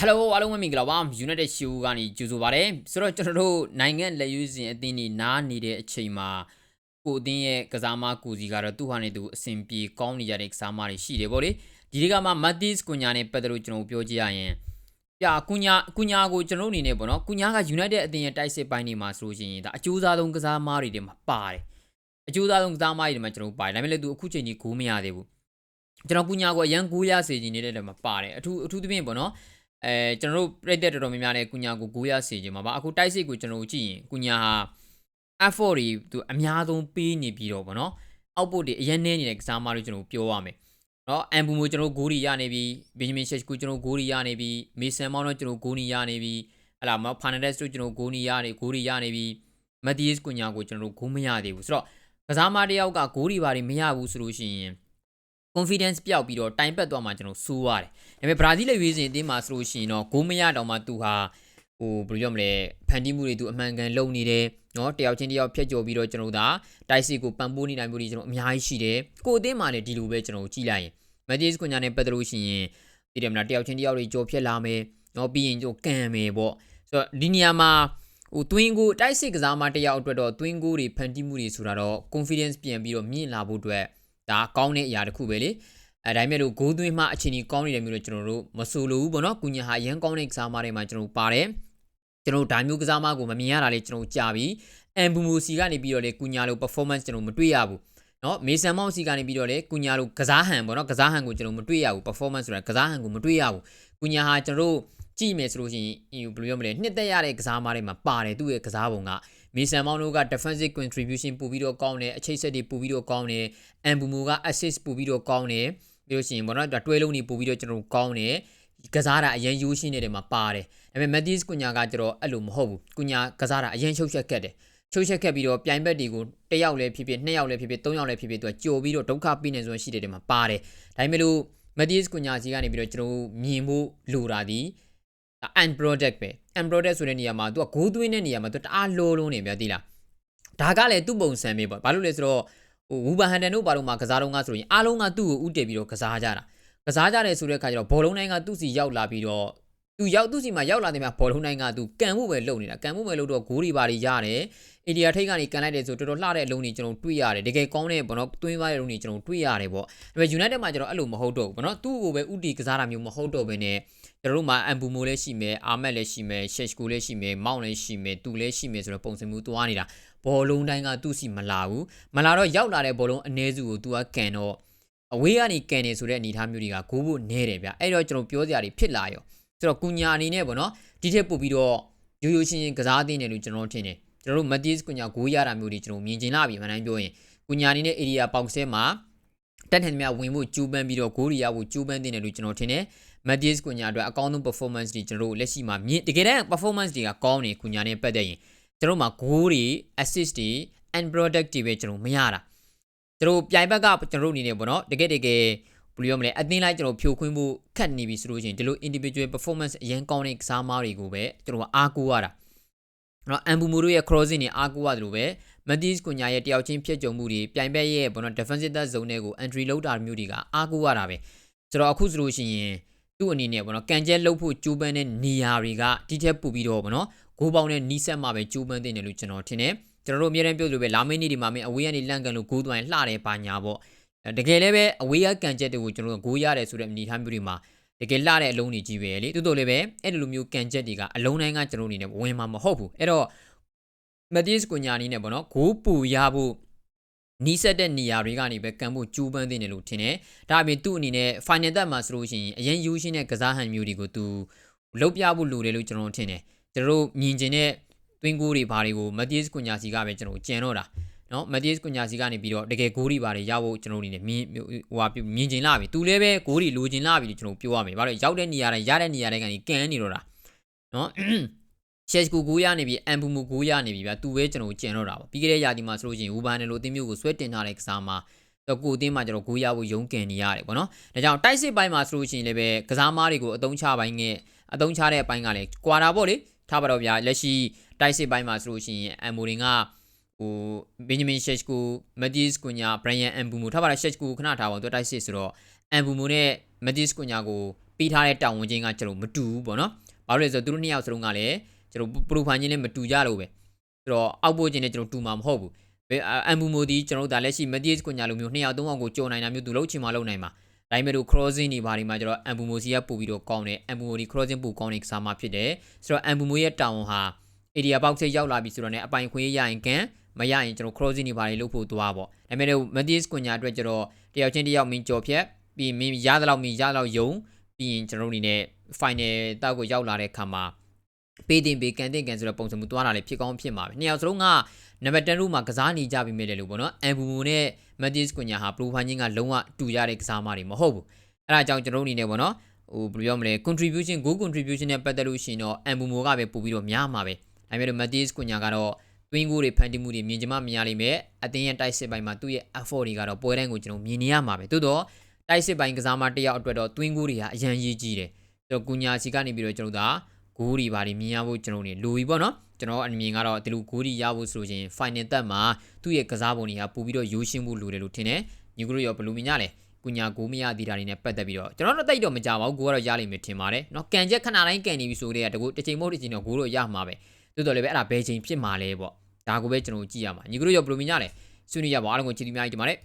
Hello အားလုံးပဲမင်္ဂလာပါ United Show ကနေကြိုဆိုပါရစေဆိုတော့ကျွန်တော်တို့နိုင်ငံလက်ရွေးစင်အသင်းကြီးနားနေတဲ့အချိန်မှာကိုအသင်းရဲ့ကစားမကူစီကတော့သူ့ဟာနဲ့သူအဆင်ပြေကောင်းနေကြတဲ့ကစားမတွေရှိတယ်ဗောလေဒီဒီကမှ Matis ကုညာနဲ့ပတ်သက်လို့ကျွန်တော်ပြောကြည့်ရရင်ပြကုညာကုညာကိုကျွန်တော်အနေနဲ့ပေါ့နော်ကုညာက United အသင်းရဲ့တိုက်စစ်ပိုင်းနေမှာဆိုလို့ရှိရင်ဒါအကျိုးစားဆုံးကစားမတွေတွေမှာပါတယ်အကျိုးစားဆုံးကစားမတွေတွေမှာကျွန်တော်ပါတယ်ဒါပေမဲ့လည်းသူအခုချိန်ကြီးဂိုးမရသေးဘူးကျွန်တော်ကုညာကိုအရန်ဂိုးရစေခြင်းနေတဲ့လည်းမှာပါတယ်အထူးအထူးသဖြင့်ပေါ့နော် အဲကျွန်တော်တို့ပြည့်တဲ့တော်တော်များများနဲ့ကုညာကိုကိုရစေခြင်းပါပါအခုတိုက်စစ်ကိုကျွန်တော်တို့ကြည့်ရင်ကုညာဟာ effort တွေသူအများဆုံးပေးနေပြီးတော့ဗောနော်အောက်ပုတ်တွေအရင်နေနေတဲ့ကစားမလို့ကျွန်တော်ပြောရမယ်နော်အန်ဘူမိုကျွန်တော်ဂိုးရီရနေပြီဘင်ဂျမင်ရှက်ကိုကျွန်တော်ဂိုးရီရနေပြီမေဆန်မောင်းတော့ကျွန်တော်ဂိုးနီရနေပြီဟလာမဖာနဒက်စ်တို့ကျွန်တော်ဂိုးနီရနေဂိုးရီရနေပြီမက်ဒီယစ်ကုညာကိုကျွန်တော်တို့ဂိုးမရသေးဘူးဆိုတော့ကစားမတယောက်ကဂိုးရီပါတွေမရဘူးဆိုလို့ရှိရင် confidence ပျောက်ပြီးတော့တိုင်ပတ်သွားမှကျွန်တော်စိုးရတယ်။ဒါပေမဲ့ဘရာဇီးလည်းရွေးစဉ်အသင်းမှာဆိုလို့ရှိရင်တော့ဂိုးမရတော့မှသူဟာဟိုဘယ်လိုပြောမလဲဖန်တီးမှုတွေသူအမှန်ကန်လုပ်နေတယ်နော်တယောက်ချင်းတယောက်ဖြတ်ကျော်ပြီးတော့ကျွန်တော်တို့ဒါတိုက်စစ်ကိုပံ့ပိုးနေနိုင်မှုတွေကျွန်တော်အများကြီးရှိတယ်။ကိုအသင်းမှာလည်းဒီလိုပဲကျွန်တော်ကြည့်လိုက်ရင်မက်ဒီစ်ကွန်ညာနဲ့ပတ်သက်လို့ရှိရင်ဒီတယ်မလားတယောက်ချင်းတယောက်တွေကြော်ဖြတ်လာမယ်နော်ပြီးရင်ကျိုးကန်မယ်ပေါ့။ဆိုတော့ဒီနေရာမှာဟို twin ကိုတိုက်စစ်ကစားမတယောက်အတွက်တော့ twin ကိုတွေဖန်တီးမှုတွေဆိုတာတော့ confidence ပြန်ပြီးတော့မြင့်လာဖို့အတွက် ဒါကောင်းတဲ့အရာတစ်ခုပဲလေအဲဒါပေမဲ့လို့ဂိုးသွင်းမှအချိန်ကြီးကောင်းနေတယ်မျိုးလို့ကျွန်တော်တို့မဆိုလိုဘူးပေါ့နော်ကုညာဟာရန်ကောင်းတဲ့ကစားမတွေမှာကျွန်တော်ပါတယ်ကျွန်တော်ဒါမျိုးကစားမကိုမမြင်ရတာလေကျွန်တော်ကြာပြီအမ်ဘူမူစီကနေပြီးတော့လေကုညာလို performance ကျွန်တော်မတွေ့ရဘူးနော်မေဆန်မောင်စီကနေပြီးတော့လေကုညာလိုကစားဟန်ပေါ့နော်ကစားဟန်ကိုကျွန်တော်မတွေ့ရဘူး performance ဆိုတာကစားဟန်ကိုမတွေ့ရဘူးကုညာဟာကျွန်တော်တို့ ကြည့်မယ်ဆိုလို့ရှိရင်ဘယ်လိုပြောမလဲနှစ်သက်ရတဲ့ကစားမတွေမှာပါတယ်သူ့ရဲ့ကစားပုံကမီဆန်မောင်တို့က defensive contribution ပို့ပြီးတော့ကောင်းတယ်အချိတ်ဆက်တွေပို့ပြီးတော့ကောင်းတယ်အမ်ဘူမူက assist ပို့ပြီးတော့ကောင်းတယ်ပြီးလို့ရှိရင်ဘောနော်တွဲလုံးတွေပို့ပြီးတော့ကျွန်တော်ကောင်းတယ်ကစားတာအရင်ယူရှင်းနေတဲ့မှာပါတယ်ဒါပေမဲ့ Matis ကုညာကကျတော့အဲ့လိုမဟုတ်ဘူးကုညာကစားတာအရင်ချုပ်ချက်ကက်တယ်ချုပ်ချက်ခက်ပြီးတော့ပြိုင်ဘက်တွေကိုတစ်ယောက်လည်းဖြစ်ဖြစ်နှစ်ယောက်လည်းဖြစ်ဖြစ်သုံးယောက်လည်းဖြစ်ဖြစ်သူကကြိုပြီးတော့ဒုက္ခပေးနေဆိုရှိတဲ့တဲမှာပါတယ်ဒါပေမဲ့လို့ Matis ကုညာစီကနေပြီးတော့ကျွန်တော်မြင်ဖို့လိုတာဒီ and product ပဲ and product ဆိုတဲ့နေရာမှာသူကဂိုးသွင်းတဲ့နေရာမှာသူတအားလောလုံးနေဗျာသိလားဒါကလည်းသူ့ပုံစံပဲပေါ့ဘာလို့လဲဆိုတော့ဟိုဝူဘန်ဟန်တန်တို့ဘာလို့မှကစားတော့ကဆိုရင်အားလုံးကသူ့ကိုဥတည်ပြီးတော့ကစားကြတာကစားကြတယ်ဆိုတဲ့အခါကျတော့ဘောလုံးတိုင်းကသူ့စီရောက်လာပြီးတော့ သူရောက်သူ့စီမှာရောက်လာတဲ့မှာဘောလုံးတိုင်းကသူကန်မှုပဲလုပ်နေတာကန်မှုပဲလုပ်တော့ဂိုးတွေပါတွေရတယ်အိန္ဒိယထိတ်ကနေကန်လိုက်တယ်ဆိုတော်တော်လှတဲ့အလုံးတွေကျွန်တော်တွေ့ရတယ်တကယ်ကောင်းတဲ့ဘောနော်တွင်းသွားတဲ့လုံးတွေကျွန်တော်တွေ့ရတယ်ပေါ့ဒါပေမဲ့ United မှာကျတော့အဲ့လိုမဟုတ်တော့ဘူးဘောနော်သူ့ကိုပဲဥတီကစားတာမျိုးမဟုတ်တော့ဘဲနဲ့ကျွန်တော်တို့မှာအမ်ဘူမိုလည်းရှိမယ်အာမက်လည်းရှိမယ်ရှက်ကိုလည်းရှိမယ်မောင်လည်းရှိမယ်သူလည်းရှိမယ်ဆိုတော့ပုံစံမျိုးသွားနေတာဘောလုံးတိုင်းကသူ့စီမလာဘူးမလာတော့ရောက်လာတဲ့ဘောလုံးအ ਨੇ စုကိုသူကကန်တော့အဝေးကနေကန်နေဆိုတဲ့အနေအထားမျိုးတွေကဂိုးဖို့နဲတယ်ဗျအဲ့တော့ကျွန်တော်ပြောစရာတွေဖြစ်လာရော ဆိုတော့ကုညာအနေနဲ့ပေါ့နော်ဒီထက်ပို့ပြီးတော့ရိုးရိုးရှင်းရှင်းကစားသင့်တယ်လို့ကျွန်တော်ထင်တယ်ကျွန်တော်တို့မတ်တီးစ်ကုညာဂိုးရတာမျိုးတွေကျွန်တော်မြင်ကျင်လာပြီမှန်တိုင်းပြောရင်ကုညာအနေနဲ့ area ပေါက်ဆဲမှာတက်ထန်မြဝင်ဖို့ကျူးပန်းပြီးတော့ဂိုးရီရဖို့ကျူးပန်းတင်တယ်လို့ကျွန်တော်ထင်တယ်။ Matthias ကုညာအတွက်အကောင်းဆုံး performance တွေကျွန်တော်တို့လက်ရှိမှာမြင်တကယ်တမ်း performance တွေကကောင်းနေကုညာနဲ့ပတ်သက်ရင်ကျွန်တော်မှာဂိုးတွေ assist တွေ and product တွေပဲကျွန်တော်မရတာ။ကျွန်တော်ပြိုင်ဘက်ကကျွန်တော်တို့အနေနဲ့ပေါ့နော်တကယ်တကယ် ဘယ်လိုပြောမလဲအသင်းလိုက်ကျွန်တော်ဖြိုခွင်းဖို့ခက်နေပြီဆိုလို့ရှိရင်ဒီလို individual performance အရင်ကောင်းတဲ့ကစားမားတွေကိုပဲကျွန်တော်အားကိုးရတာ။နော်အမ်ဘူမိုတို့ရဲ့ crossing တွေအားကိုးရတယ်လို့ပဲ Matis ကုညာရဲ့တယောက်ချင်းဖြစ်ကြုံမှုတွေပြိုင်ဘက်ရဲ့ဘောနော် defensive zone တွေကို entry လောက်တာမျိုးတွေကအားကိုးရတာပဲဆိုတော့အခုဆိုလို့ရှိရင်သူ့အနေနဲ့ဘောနော်ကန်ကျဲလှုပ်ဖို့ကြိုးပမ်းတဲ့နေရာတွေကတိကျပူပြီးတော့ဘောနော်ဂိုးပေါင်းနဲ့နီးစက်မှပဲကြိုးပမ်းတင်တယ်လို့ကျွန်တော်ထင်တယ်ကျွန်တော်တို့အများအားပြောလို့ပဲလာမင်းနေ့ဒီမှာမင်းအဝေးကနေလန့်ကန်လို့ဂိုးသွိုင်းလှတယ်ပါညာပေါ့ တကယ်လည်းပဲအဝေးကကန်ကျက်တွေကိုကျွန်တော်တို့ဂိုးရတယ်ဆိုတဲ့အနေအထားမျိုးတွေမှာတကယ်လှတဲ့အလုံးတွေကြီးပဲလေတိုးတိုးလည်းပဲအဲ့ဒီလိုမျိုးကန်ချက်တွေကအလုံးတိုင်းကကျွန်တော်တို့အနေနဲ့ဝင်မှာမဟုတ်ဘူးအဲ့တော့မက်တီးစ်ကိုညာနီးနဲ့ပေါ့နော်ဂိုးပူရဖို့နီးစက်တဲ့နေရာတွေကနေပဲကန်ဖို့ကြိုးပမ်းသင့်တယ်လို့ထင်တယ်။ဒါအပြင်သူ့အနေနဲ့ final တက်မှာဆိုလို့ရှိရင်အရင်ယူရှင်းတဲ့ကစားဟန်မျိုးတွေကိုသူလုတ်ပြဖို့လိုတယ်လို့ကျွန်တော်ထင်တယ်။ကျွန်တော်တို့မြင်ကျင်တဲ့တွင်းကိုတွေဘာတွေကိုမက်တီးစ်ကိုညာစီကပဲကျွန်တော်ကြံတော့တာ။ နော်မက်တီးစ်ကိုညာစီကနေပြီးတော့တကယ်ဂိုးတွေဘာတွေရဖို့ကျွန်တော်အနေနဲ့မြင်ဟိုဟာမြင်ကျင်လာပြီ။သူလည်းပဲဂိုးတွေလိုချင်လာပြီလို့ကျွန်တော်ပြောရမယ်။ဘာလို့ရောက်တဲ့နေရာတိုင်းရတဲ့နေရာတိုင်းကနေကန်နေတော့တာ။နော်ရှက်ကူကိုရနေပြီအမ်ဘူမူကိုရနေပြီဗျာသူပဲကျွန်တော်ကြံတော့တာပေါ့ပြီးခဲ့တဲ့ရာသီမှာဆိုလို့ရှိရင်ဝူဘန်နယ်လိုအသင်းမျိုးကိုဆွဲတင်ထားတဲ့ကစားမှာတော့ကိုအသင်းမှာကျွန်တော်ကိုရဖို့ရုန်းကန်နေရတယ်ပေါ့နော်ဒါကြောင့်တိုက်စစ်ပိုင်းမှာဆိုလို့ရှိရင်လည်းပဲကစားမားတွေကိုအသုံးချပိုင်းနဲ့အသုံးချတဲ့အပိုင်းကလည်းကွာတာပေါ့လေထားပါတော့ဗျာလက်ရှိတိုက်စစ်ပိုင်းမှာဆိုလို့ရှိရင်အမ်မိုရင်က ဟိုဘင်ဂျမင်ရှက်ကိုမက်ဒီစ်ကွန်ညာဘရိုင်ယန်အမ်ဘူမိုထားပါတော့ရှက်ကိုခဏထားပါတော့သူတိုက်စစ်ဆိုတော့အမ်ဘူမိုနဲ့မက်ဒီစ်ကွန်ညာကိုပေးထားတဲ့တာဝန်ချင်းကကျွန်တော်မတူဘူးပေါ့နော်ဘာလို့လဲဆိုတော့သူတို့နှစ်ယောက်စလုံးကလည်းကျွန်တော်ပရိုဖိုင်ချင်းလည်းမတူကြလို့ပဲဆိုတော့အောက်ပို့ချင်းလည်းကျွန်တော်တူမှာမဟုတ်ဘူးဘယ်အမ်ဘူမိုဒီကျွန်တော်တို့ဒါလက်ရှိမက်တီးစ်ကွန်ညာလိုမျိုးနှစ်ယောက်သုံးယောက်ကိုကြော်နိုင်တာမျိုးသူလုံးချင်မှလုံးနိုင်မှာဒါပေမဲ့လို့ crossing တွေဘာတွေမှာကျတော့ ambumo စီကပို့ပြီးတော့ကောင်းတယ် ambumo ဒီ crossing ပို့ကောင်းတဲ့ကစားမဖြစ်တယ်ဆိုတော့ ambumo ရဲ့တာဝန်ဟာ area box ထဲရောက်လာပြီဆိုတော့ねအပိုင်ခွင့်ရရင်ကန် မရရင်ကျွန်တော် crossing တွေဘာတွေလုပ်ဖို့သွားပေါ့ဒါပေမဲ့လို့ Matis ကွန်ညာအတွက်ကျတော့တယောက်ချင်းတယောက်မင်းကြော်ဖြတ်ပြီးမင်းရသလောက်မင်းရသလောက်ယုံပြီးရင်ကျွန်တော်တို့အနေနဲ့ final တောက်ကိုရောက်လာတဲ့ခါမှာပေးတင်ပေးကန်တင်ကန်ဆိုတော့ပုံစံမျိုးသွားတာလေဖြစ်ကောင်းဖြစ်မှာပဲနှစ်ယောက်စလုံးကနံပါတ်10ရုမှာကစားနေကြပြီမဲ့တယ်လို့ပေါ့နော်အမ်ဘူမိုနဲ့ Matis ကွန်ညာဟာ profile ချင်းကလုံးဝတူရတဲ့ကစားမတွေမဟုတ်ဘူးအဲဒါကြောင့်ကျွန်တော်တို့အနေနဲ့ပေါ့နော်ဟိုဘယ်လိုပြောမလဲ contribution goal contribution နဲ့ပတ်သက်လို့ရှိရင်တော့ Ambumo ကပဲပို့ပြီးတော့များမှာပဲဒါပေမဲ့ Matis ကွန်ညာကတော့ တွင်းကိုတွေဖန်တီးမှုတွေမြင်ကြမမြင်ရလိမ့်မယ်အတင်းရဲ့တိုက်စစ်ပိုင်းမှာသူ့ရဲ့ effort တွေကတော့ပွဲတိုင်းကိုကျွန်တော်မြင်နေရမှာပဲသို့တော့တိုက်စစ်ပိုင်းကစားမတစ်ယောက်အတွက်တော့တွင်းကိုတွေဟာအရန်ရေးကြီးတယ်ကျွန်တော်ကုညာစီကနေပြီးတော့ကျွန်တော်ဒါဂိုးတွေဘာတွေမြင်ရဖို့ကျွန်တော်နေလိုပြီပေါ့နော်ကျွန်တော်အမြင်ကတော့ဒီလိုဂိုးတွေရဖို့ဆိုရင် final တက်မှာသူ့ရဲ့ကစားပုံတွေကပို့ပြီးတော့ရိုးရှင်းဖို့လိုတယ်လို့ထင်တယ်ညီကတို့ရောဘယ်လိုမြင်ကြလဲကုညာကိုမရသေးတာတွေနဲ့ပတ်သက်ပြီးတော့ကျွန်တော်တို့တိတ်တော့မကြပါဘူးကိုကတော့ရလိမ့်မယ်ထင်ပါတယ်เนาะကန်ချက်ခဏတိုင်းကန်နေပြီဆိုတဲ့ကတကူတစ်ချိန်မဟုတ်တစ်ချိန်တော့ဂိုးတော့ရမှာပဲ တိုးတော်လည်းပဲအဲ့ဒါဘယ်ချိန်ဖြစ်မှာလဲပေါ့ဒါကိုပဲကျွန်တော်ကြည့်ရမှာညီကတို့ရောဘယ်လိုမြင်ကြလဲဆွေးနွေးကြပါအားလုံးကိုချစ်တီများကြီးတင်ပါတယ်